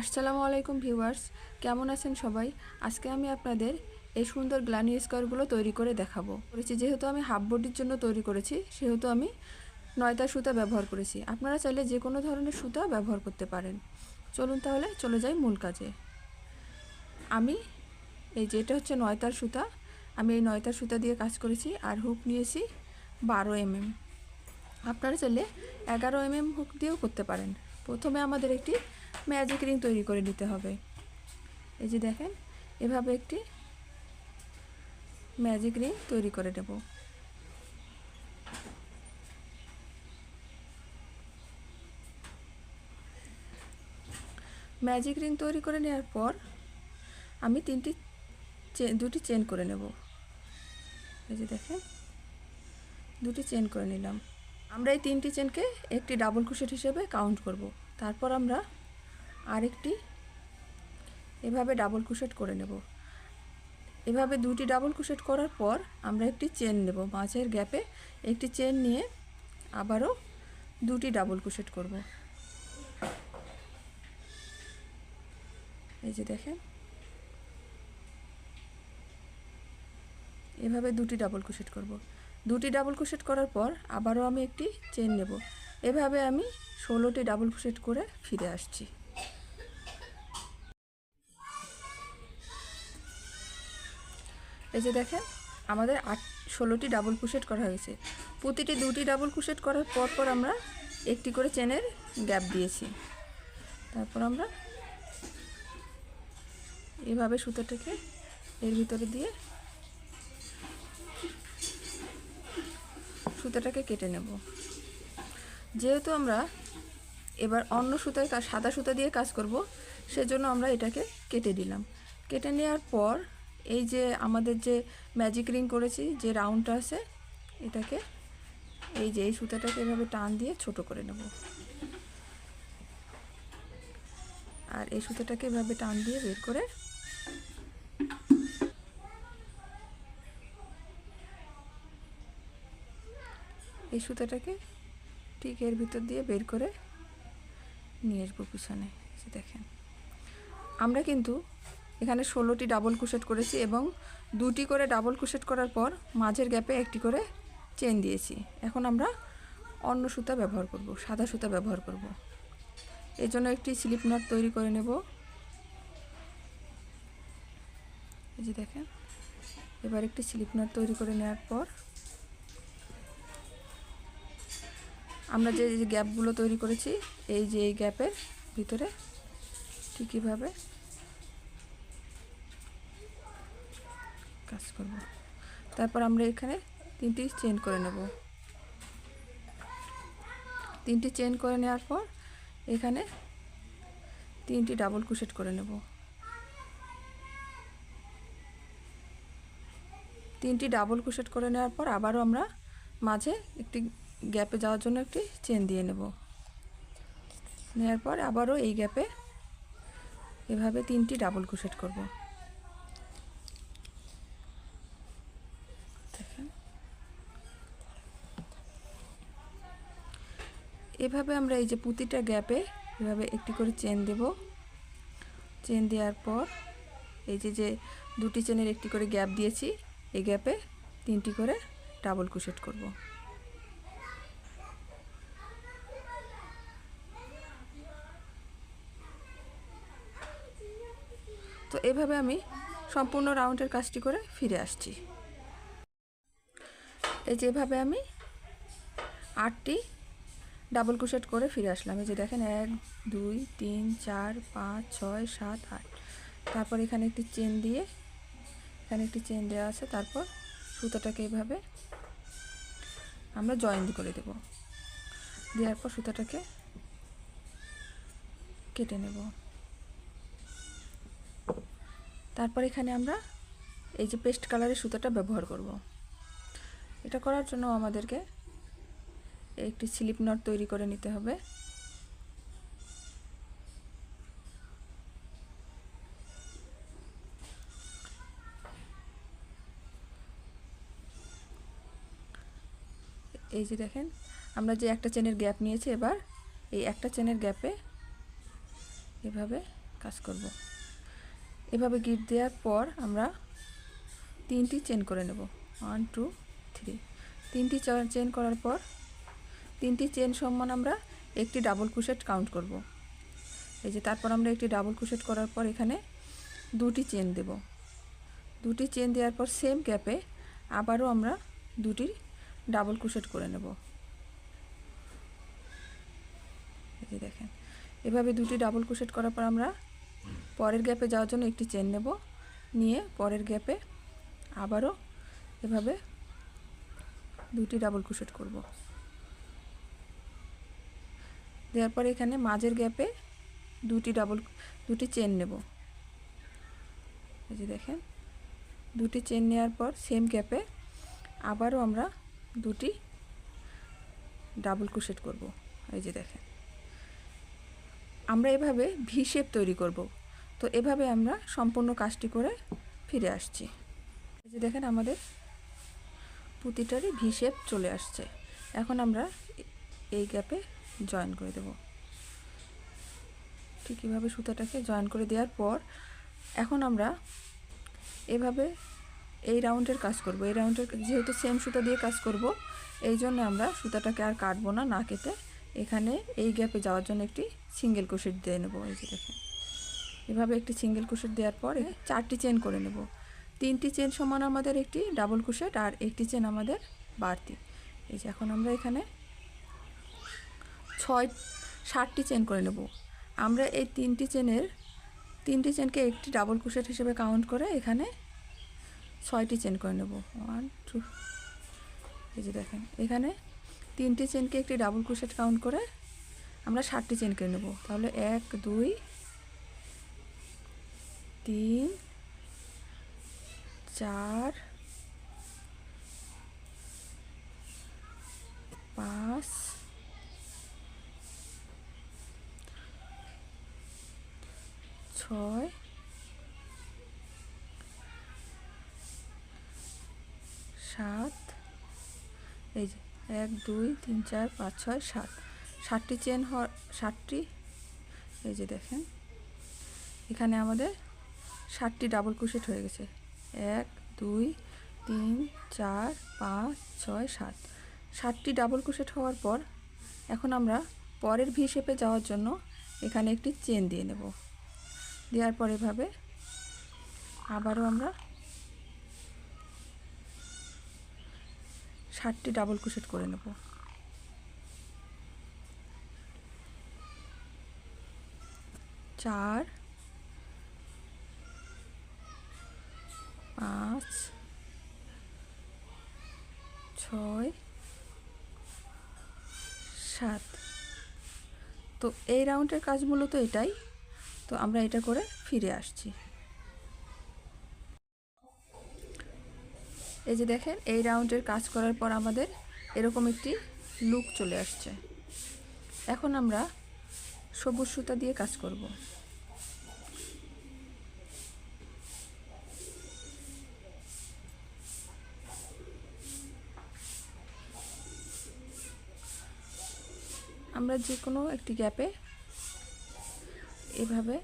আসসালামু আলাইকুম ভিউয়ার্স, কেমন আছেন সবাই? আজকে আমি আপনাদের এই সুন্দর গ্লানি স্কোয়ারগুলো তৈরি করে দেখাবো। করেছি, যেহেতু আমি হাফ বডির জন্য তৈরি করেছি, সেহেতু আমি নয়তা সুতা ব্যবহার করেছি। আপনারা চাইলে যে কোনো ধরনের সুতা ব্যবহার করতে পারেন। চলুন তাহলে চলে যাই মূল কাজে। আমি এই যেটা হচ্ছে নয়তার সুতা, আমি এই নয়তার সুতা দিয়ে কাজ করেছি আর হুক নিয়েছি বারো এমএম। আপনারা চাইলে এগারো এমএম হুক দিয়েও করতে পারেন। প্রথমে আমাদের একটি ম্যাজিক রিং তৈরি করে নিতে হবে। এই যে দেখেন, এভাবে একটি ম্যাজিক রিং তৈরি করে নেব। ম্যাজিক রিং তৈরি করে নেওয়ার পর আমি তিনটি দুটি চেন করে নেব। এই যে দেখেন, দুটি চেন করে নিলাম। আমরা এই তিনটি চেনকে একটি ডাবল ক্রোশেট হিসেবে কাউন্ট করব। তারপর আমরা আরেকটি। এভাবে ডাবল ক্রোশেট করে নেব। এভাবে দুটি ডাবল ক্রোশেট করার পর আমরা একটি চেন নেব। মাঝের গ্যাপে একটি চেন নিয়ে আবারও দুটি ডাবল ক্রোশেট করব। এই যে দেখেন। এভাবে দুটি ডাবল ক্রোশেট করব। দুটি ডাবল ক্রোশেট করার পর আবারও আমি একটি চেন নেব। এভাবে আমি ষোলোটি ডাবল ক্রোশেট করে ফিরে আসছি। এই যে দেখেন, আমাদের আট, ষোলোটি ডাবল ক্রোশেট করা হয়েছে। প্রতিটি দুটি ডাবল ক্রোশেট করার পর পর আমরা একটি করে চেনের গ্যাপ দিয়েছি। তারপর আমরা এভাবে সুতোটাকে এর ভিতরে দিয়ে সুতোটাকে কেটে নেব। যেহেতু আমরা এবার অন্য সুতায় সাদা সুতা দিয়ে কাজ করব, সেজন্য আমরা এটাকে কেটে দিলাম। কেটে নেওয়ার পর এই যে আমাদের যে ম্যাজিক রিং করেছি, যে রাউন্ডটা আছে, এটাকে এই যে এই সুতাটাকে এভাবে টান দিয়ে ছোট করে নেব। আর এই সুতাটাকে এভাবে টান দিয়ে বের করে এই সুতাটাকে ঠিক এর ভিতর দিয়ে বের করে নিয়ে আসব পিছনে দেখেন। আমরা কিন্তু এখানে ষোলোটি ডাবল কুশেট করেছি এবং দুটি করে ডাবল কুশেট করার পর মাঝের গ্যাপে একটি করে চেন দিয়েছি। এখন আমরা অন্য সুতা ব্যবহার করব, সাদা সুতা ব্যবহার করব। এর জন্য একটি স্লিপ নট তৈরি করে নেব। এই যে দেখেন, এবার একটি স্লিপ নট তৈরি করে নেওয়ার পর আমরা যে গ্যাপগুলো তৈরি করেছি, এই যে এই গ্যাপের ভিতরে ঠিকইভাবে কাজ করব। তারপর আমরা এখানে তিনটি চেন করে নেব। তিনটি চেন করে নেওয়ার পর এখানে তিনটি ডাবল কুশেট করে নেব। তিনটি ডাবল কুশেট করে নেওয়ার পর আবারও আমরা মাঝে একটি গ্যাপে যাওয়ার জন্য একটি চেন দিয়ে নেব। নেওয়ার পর আবারও এই গ্যাপে এভাবে তিনটি ডাবল কুশেট করব। এভাবে আমরা এই যে প্রতিটা গ্যাপে এভাবে একটি করে চেন দেব। চেন দেওয়ার পর এই যে যে দুটি চেনের একটি করে গ্যাপ দিয়েছি, এই গ্যাপে তিনটি করে ডাবল কুশেট করব। তো এভাবে আমি সম্পূর্ণ রাউন্ডের কাজটি করে ফিরে আসছি। এই যেভাবে আমি আটটি ডাবল কুশেট করে ফিরে আসলাম। এই যে দেখেন, এক, দুই, তিন, চার, পাঁচ, ছয়, সাত, আট। তারপর এখানে একটি চেন দিয়ে, এখানে একটি চেন দেওয়া আছে। তারপর সুতোটাকে এভাবে আমরা জয়েন করে দেব। দেওয়ার পর সুতোটাকে কেটে নেব। তারপর এখানে আমরা এই যে পেস্ট কালারের সুতোটা ব্যবহার করব। এটা করার জন্য আমাদেরকে একটি স্লিপ নট তৈরি করে নিতে হবে। এই যে দেখেন, আমরা যে একটা চেনের গ্যাপ নিয়েছি এবার, এই একটা চেনের গ্যাপে এভাবে কাজ করব। এভাবে গিট দেওয়ার পর আমরা তিনটি চেন করে নেব। One, two, three. তিনটি চেন করার পর তিনটি চেন সমান আমরা একটি ডাবল কুশেট কাউন্ট করব। এই যে তারপর আমরা একটি ডাবল কুশেট করার পর এখানে দুটি চেন দেব। দুটি চেন দেওয়ার পর সেম ক্যাপে আবারও আমরা দুটি ডাবল কুশেট করে নেব। এই দেখেন, এভাবে দুটি ডাবল কুশেট করার পর আমরা পরের গ্যাপে যাওয়ার জন্য একটি চেন নেব। নিয়ে পরের গ্যাপে আবারও এভাবে দুটি ডাবল কুশেট করব। দেওয়ার পরে এখানে মাঝের গ্যাপে দুটি ডাবল দুটি চেন নেব। এই যে দেখেন, দুটি চেন নেওয়ার পর সেম গ্যাপে আবারও আমরা দুটি ডাবল কুশেট করব। এই যে দেখেন, আমরা এভাবে ভি শেপ তৈরি করব। তো এভাবে আমরা সম্পূর্ণ কাজটি করে ফিরে আসছি। এই যে দেখেন, আমাদের পুঁতিটারই ভি শেপ চলে আসছে। এখন আমরা এই গ্যাপে জয়েন করে দেব। ঠিক এভাবে সুতাটাকে জয়েন করে দেওয়ার পর, এখন আমরা এভাবে এই রাউন্ডের কাজ করব। এই রাউন্ডের যেহেতু সেম সুতা দিয়ে কাজ করব, এই জন্য আমরা সুতাটাকে আর কাটবো না না কেটে এখানে এই গ্যাপে যাওয়ার জন্য একটি সিঙ্গেল কুশিট দিয়ে নেব। এই যে দেখেন, এভাবে একটি সিঙ্গেল কুশেট দেওয়ার পরে চারটি চেন করে নেব। তিনটি চেন সমান আমাদের একটি ডাবল কুশেট আর একটি চেন আমাদের বাড়তি। এই যে এখন আমরা এখানে ছয় ষাটটি চেন করে নেব। আমরা এই তিনটি চেনের তিনটি চেনকে একটি ডাবল কুশেট হিসেবে কাউন্ট করে এখানে ছয়টি চেন করে নেব। ওয়ান টু এই যে দেখেন, এখানে তিনটি চেনকে একটি ডাবল কুশেট কাউন্ট করে আমরা ষাটটি চেন করে নেব। তাহলে এক, দুই, তিন, চার, পাঁচ ছয়। সাত। এই যে, এক, দুই, তিন, চার, পাঁচ, ছয়, সাত। ষাটটি চেন হওয়ার ষাটটি এই যে দেখেন। এখানে আমাদের ষাটটি ডাবল কুশেট হয়ে গেছে। এক, দুই, তিন, চার, পাঁচ, ছয়, সাত। ষাটটি ডাবল কুশেট হওয়ার পর এখন আমরা পরের ভি শেপে যাওয়ার জন্য এখানে একটি চেন দিয়ে নেব। দেওয়ার পর এভাবে আবারও আমরা ষাটটি ডাবল কুশেট করে নেব। চার, পাঁচ, ছয়, সাত। তো এই রাউন্ডের কাজ মূলত এটাই। তো আমরা এটা করে ফিরে আসছি। এই যে দেখেন, এই রাউন্ডের কাজ করার পর আমাদের এরকম একটি লুক চলে আসছে। এখন আমরা সবুজ সুতা দিয়ে কাজ করব। আমরা যে কোনো একটি গ্যাপে এভাবে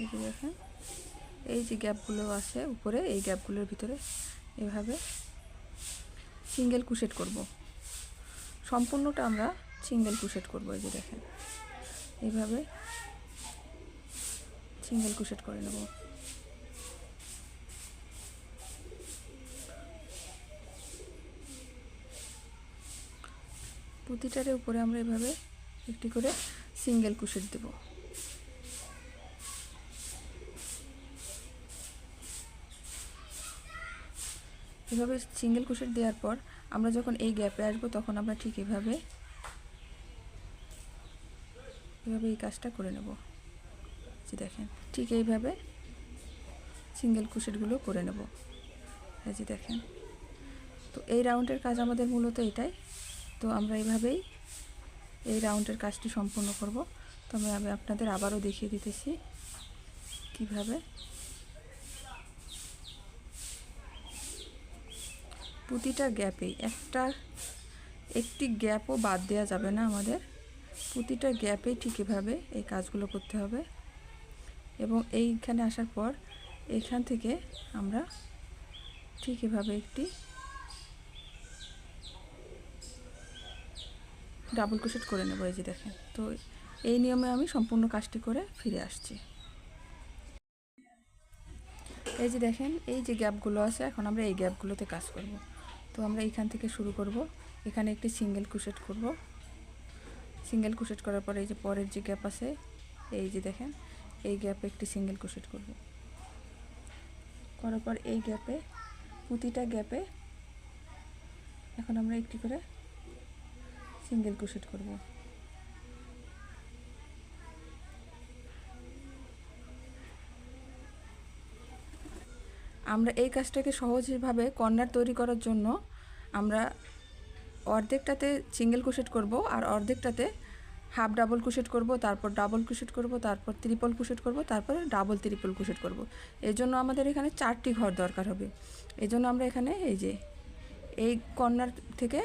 এই যে দেখেন, এই যে গ্যাপগুলো আছে উপরে, এই গ্যাপগুলোর ভিতরে এভাবে সিঙ্গেল কুশেট করব। সম্পূর্ণটা আমরা সিঙ্গেল কুশেট করব, এই যে দেখেন। এইভাবে সিঙ্গেল কুশেট করে নেব। প্রতিটার উপরে আমরা এভাবে একটি করে সিঙ্গেল কুশেট দেব। এভাবে সিঙ্গেল কুশেট দেওয়ার পর আমরা যখন এই গ্যাপে আসব তখন আমরা ঠিক এভাবে এভাবে এই কাজটা করে নেব। যে দেখেন, ঠিক এইভাবে সিঙ্গেল কুশেটগুলো করে নেব। এই যে দেখেন, তো এই রাউন্ডের কাজ আমাদের মূলত এটাই। তো আমরা এইভাবেই এই রাউন্ডের কাজটি সম্পূর্ণ করব। তবে আমি আপনাদের আবারও দেখিয়ে দিতেছি কীভাবে প্রতিটা গ্যাপেই একটা, একটি গ্যাপও বাদ দেওয়া যাবে না আমাদের। প্রতিটা গ্যাপেই ঠিক এভাবে এই কাজগুলো করতে হবে। এবং এইখানে আসার পর এইখান থেকে আমরা ঠিক এভাবে একটি ডাবল ক্রোশেট করে নেব, এই যে দেখেন। তো এই নিয়মে আমি সম্পূর্ণ কাজটি করে ফিরে আসছি। এই যে দেখেন, এই যে গ্যাপগুলো আছে, এখন আমরা এই গ্যাপগুলোতে কাজ করব। তো আমরা এখান থেকে শুরু করব। এখানে একটি সিঙ্গেল কুশেট করব। সিঙ্গেল কুশেট করার পরে এই যে পরের যে গ্যাপ আছে, এই যে দেখেন, এই গ্যাপে একটি সিঙ্গেল কুশেট করব। করার পর এই গ্যাপে, প্রতিটা গ্যাপে এখন আমরা একটি করে সিঙ্গেল কুশেট করব। আমরা এই কাজটাকে সহজভাবে কর্নার তৈরি করার জন্য আমরা অর্ধেকটাতে সিঙ্গেল কুশেট করব আর অর্ধেকটাতে হাফ ডাবল কুশেট করব, তারপর ডাবল ক্রোশেট করব, তারপর ত্রিপল কুশেট করব, তারপর ডাবল ত্রিপল কুশেট করব। এই জন্য আমাদের এখানে চারটি ঘর দরকার হবে। এই জন্য আমরা এখানে এই যে এই কর্নার থেকে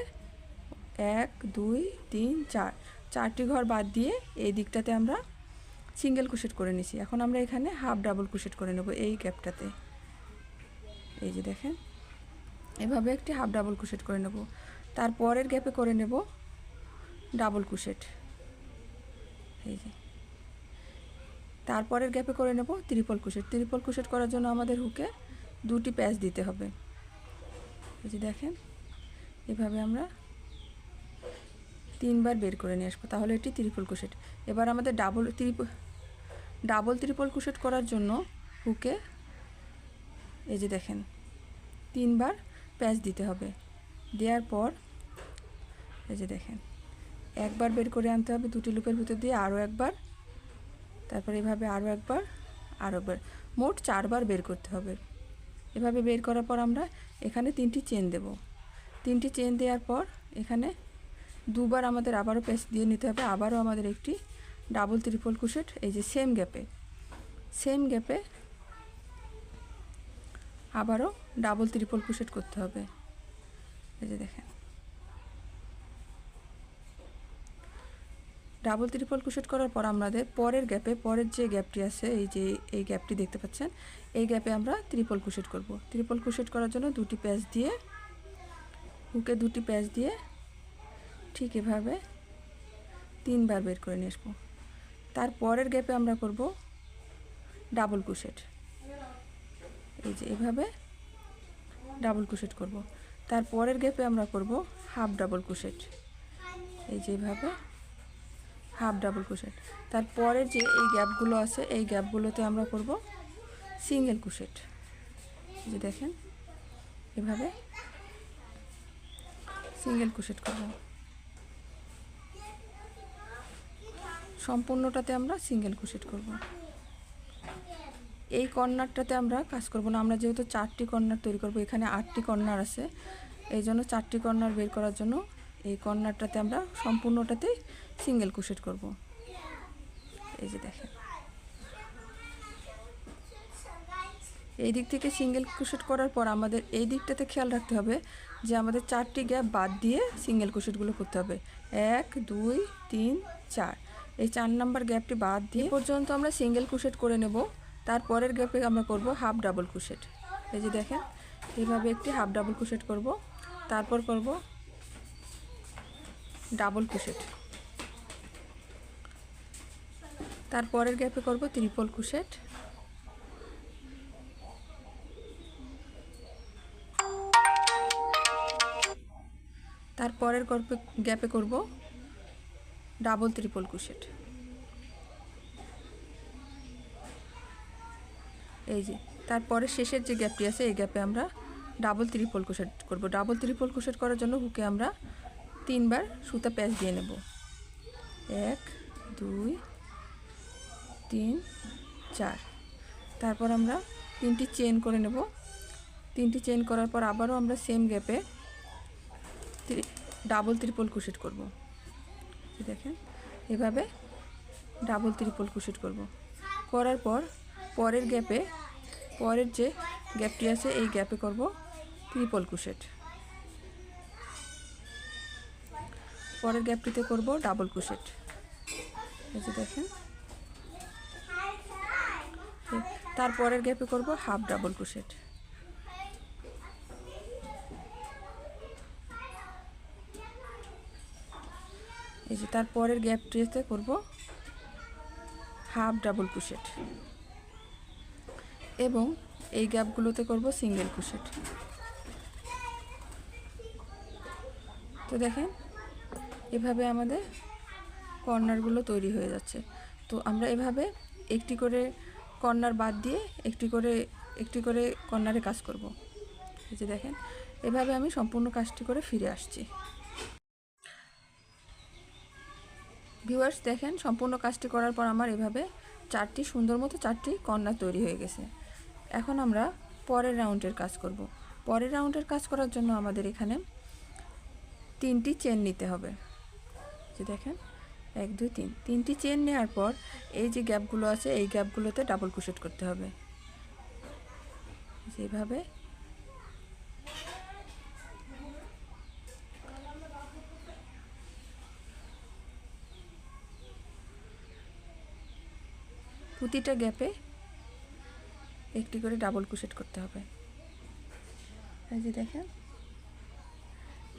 এক, দুই, তিন, চার, চারটি ঘর বাদ দিয়ে এই দিকটাতে আমরা সিঙ্গেল কুশেট করে নিছি। এখন আমরা এখানে হাফ ডাবল কুশেট করে নেব এই গ্যাপটাতে এই যে দেখেন। এভাবে একটি হাফ ডাবল ক্রোশেট করে নেব। তারপরের গ্যাপে করে নেব ডাবল কুশেট এই যে। তারপরের গ্যাপে করে নেব ত্রিপল ক্রোশেট ত্রিপল ক্রোশেট করার জন্য আমাদের হুকে দুটি প্যাচ দিতে হবে। এই যে দেখেন। এভাবে আমরা তিনবার বের করে নিয়ে আসব। তাহলে এটি ত্রিপল কুশেট এবার আমাদের ডাবল ত্রিপল ডাবল ত্রিপল কুশেট করার জন্য হুকে এই যে দেখেন, তিনবার প্যাচ দিতে হবে। দেওয়ার পর, এই যে দেখেন, একবার বের করে আনতে হবে দুটি লুপের ভিতর দিয়ে আরও একবার, তারপর এভাবে আরও একবার আরও একবার, মোট চারবার বের করতে হবে। এভাবে বের করার পর আমরা এখানে তিনটি চেন দেব। তিনটি চেন দেওয়ার পর এখানে দুবার আমাদের আবারও প্যাচ দিয়ে নিতে হবে, আবারও আমাদের একটি ডাবল ত্রিপল কুশেট এই যে সেম গ্যাপে। সেম গ্যাপে আবারও ডাবল ত্রিপল কুশেট করতে হবে। এই যে দেখেন। ডাবল ত্রিপল কুশেট করার পর আমাদের পরের গ্যাপে পরের যে গ্যাপটি আছে, এই যে, এই গ্যাপটি দেখতে পাচ্ছেন, এই গ্যাপে আমরা ত্রিপল কুশেট করব। ত্রিপল কুশেট করার জন্য দুটি প্যাচ দিয়ে হুকে দুটি প্যাচ দিয়ে ঠিক এভাবে তিনবার বের করে নিয়ে আসব। তার পরের গ্যাপে আমরা করব ডাবল কুশেট এই যে এভাবে ডাবল কুশেট করব। তার পরের গ্যাপে আমরা করব হাফ ডাবল কুশেট এই যে এভাবে হাফ ডাবল কুশেট তারপরের যে এই গ্যাপগুলো আছে, এই গ্যাপগুলোতে আমরা করব সিঙ্গেল কুশেট যে দেখেন, এভাবে সিঙ্গেল কুশেট করব। সম্পূর্ণটাতে আমরা সিঙ্গেল কুশেট করব। এই কর্নারটাতে আমরা কাজ করব না। আমরা যেহেতু চারটি কর্নার তৈরি করব, এখানে আটটি কর্নার আছে। এই জন্য চারটি কর্নার বের করার জন্য এই কর্নারটাতে আমরা সম্পূর্ণটাতেই সিঙ্গেল কুশেট করব। এই যে দেখেন। এই দিক থেকে সিঙ্গেল কুশেট করার পর আমাদের এই দিকটাতে খেয়াল রাখতে হবে যে আমাদের চারটি গ্যাপ বাদ দিয়ে সিঙ্গেল কুশেটগুলো করতে হবে। এক, দুই, তিন, চার। এই চার নাম্বার গ্যাপটি বাদ দিয়ে পর্যন্ত আমরা সিঙ্গেল কুশেট করে নেব। তারপরের গ্যাপে আমরা করব হাফ ডাবল কুশেট এই যে দেখেন, এইভাবে একটি হাফ ডাবল কুশেট করব। তারপর করব ডাবল কুশেট তারপরের গ্যাপে করব ত্রিপল কুশেট তারপরের গল্পে গ্যাপে করব ডাবল ত্রিপল কুশেট এই যে, তারপরে শেষের যে গ্যাপটি আছে, এই গ্যাপে আমরা ডাবল ত্রিপল কুশেট করব। ডাবল ত্রিপল কুশেট করার জন্য হুকে আমরা তিনবার সুতা প্যাচ দিয়ে নেব। এক, দুই, তিন, চার। তারপর আমরা তিনটি চেন করে নেব। তিনটি চেন করার পর আবারও আমরা সেম গ্যাপে ডাবল ত্রিপল কুশেট করব। দেখেন, এভাবে ডাবল ত্রিপল কুশেট করব। করার পর পরের গ্যাপে, পরের যে গ্যাপটি আছে, এই গ্যাপে করব ত্রিপল কুশেট পরের গ্যাপটিতে করব ডাবল কুশেট এই দেখেন। তারপরের গ্যাপে করব হাফ ডাবল ক্রোশেট এই যে তারপরের গ্যাপটিতে করব হাফ ডাবল ক্রোশেট এবং এই গ্যাপগুলোতে করব সিঙ্গেল ক্রোশেট। তো দেখেন, এভাবে আমাদের কর্নারগুলো তৈরি হয়ে যাচ্ছে। তো আমরা এভাবে একটি করে কর্নার বাদ দিয়ে একটি করে একটি করে কর্নারে কাজ করব। এই যে দেখেন, এভাবে আমি সম্পূর্ণ কাজটি করে ফিরে আসছি। ভিউয়ার্স, দেখেন, সম্পূর্ণ কাজটি করার পর আমার এভাবে চারটি, সুন্দর মতো চারটি কর্নার তৈরি হয়ে গেছে। এখন আমরা পরের রাউন্ডের কাজ করব। পরের রাউন্ডের কাজ করার জন্য আমাদের এখানে তিনটি চেন নিতে হবে। যে দেখেন, এক, দুই, তিন। তিনটি চেন নেওয়ার পর এই যে গ্যাপগুলো আছে, এই গ্যাপগুলোতে ডাবল ক্রোশেট করতে হবে। যেভাবে প্রতিটা গ্যাপে একটি করে ডাবল ক্রোশেট করতে হবে। এই যে দেখেন,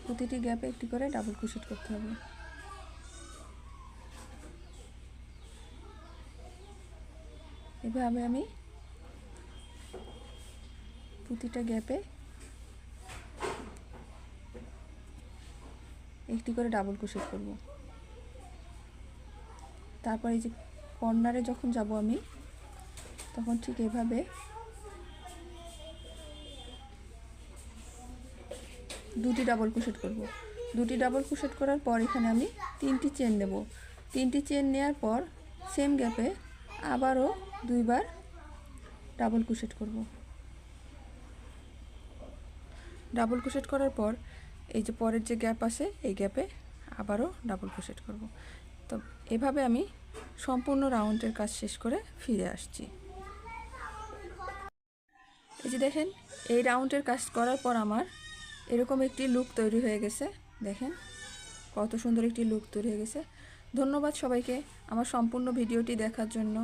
প্রতিটি গ্যাপে একটি করে ডাবল ক্রোশেট করতে হবে। এভাবে আমি প্রতিটা গ্যাপে একটি করে ডাবল ক্রোশেট করব। তারপর এই যে কর্নারে যখন যাব আমি তখন ঠিক এভাবে দুটি ডাবল ক্রোশেট করব। দুটি ডাবল ক্রোশেট করার পর এখানে আমি তিনটি চেন নেব। তিনটি চেন নেওয়ার পর সেম গ্যাপে আবারও দুইবার ডাবল ক্রোশেট করব। ডাবল ক্রোশেট করার পর এই যে পরের যে গ্যাপ আছে এই গ্যাপে আবারও ডাবল ক্রোশেট করব। তো এভাবে আমি সম্পূর্ণ রাউন্ডের কাজ শেষ করে ফিরে আসছি। এই যে দেখেন, এই রাউন্ডের কাজ করার পর আমার এরকম একটি লুক তৈরি হয়ে গেছে। দেখেন, কত সুন্দর একটি লুক তৈরি হয়ে গেছে। ধন্যবাদ সবাইকে আমার সম্পূর্ণ ভিডিওটি দেখার জন্য।